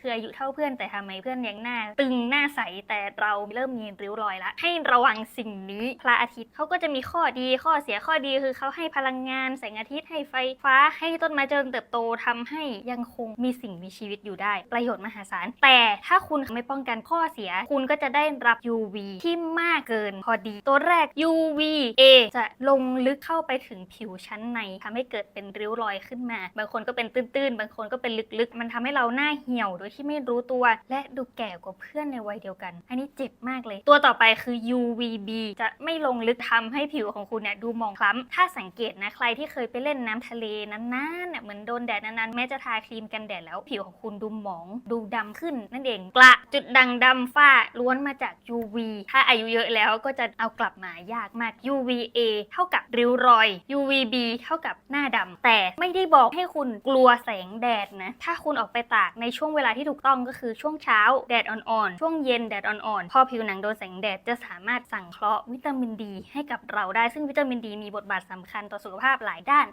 คืออายุเท่าเพื่อนแต่ทำไมเพื่อนยังหน้า ตึงหน้าใสแต่เราเริ่มมีริ้วรอยละ ให้ระวังสิ่งนี้พระอาทิตย์เขาก็จะมีข้อดีข้อเสียข้อดีคือเขาให้พลังงานแสงอาทิตย์ให้ไฟฟ้าให้ต้นไม้เจริญเติบโตทำให้ยังคงมีสิ่งมีชีวิตอยู่ได้ ประโยชน์มหาศาล แต่ถ้าคุณไม่ป้องกันข้อเสีย คุณก็จะได้รับ UV ที่มากเกินพอดี ตัวแรก UVA จะลงลึกเข้าไปถึงผิวชั้นในทำให้เกิดเป็นริ้วรอยขึ้นมา บางคนก็เป็นตื้นๆ บางคนก็เป็นลึกๆ มันทำให้เราหน้าเหี่ยวโดยที่ไม่รู้ตัว และดูแก่กว่าเพื่อนในวัยเดียวกัน อันนี้เจ็บมากเลย ตัวต่อไปคือ UVB จะไม่ลงลึกทำให้ผิวของคุณเนี่ยดูหมองคล้ำถ้าสังเกตนะใครที่เคยไปเล่นน้ำทะเลนานๆเนี่ยเหมือนโดนแดดนานๆแม้จะทาครีมกันแดดแล้วผิวของคุณดูหมอง ดูดำขึ้นนั่นเองกระจุดด่างดำฝ้าล้วนมาจาก UV ถ้าอายุเยอะแล้วก็จะเอากลับมายากมาก UVA เท่ากับริ้วรอย UVB เท่ากับหน้าดำแต่ไม่ได้บอกให้คุณกลัวแสงแดดนะถ้าคุณออกไปตากในช่วงเวลาที่ถูกต้องก็คือช่วงเช้าแดดอ่อนๆ ช่วงเย็นแดดอ่อนๆ พอผิวหนังโดนแสงแดดจะสามารถสั่งเคราะห์วิตามินดีให้กับเราได้ ซึ่งวิตามินดีมีบทบาทสำคัญต่อสุขภาพหลายด้าน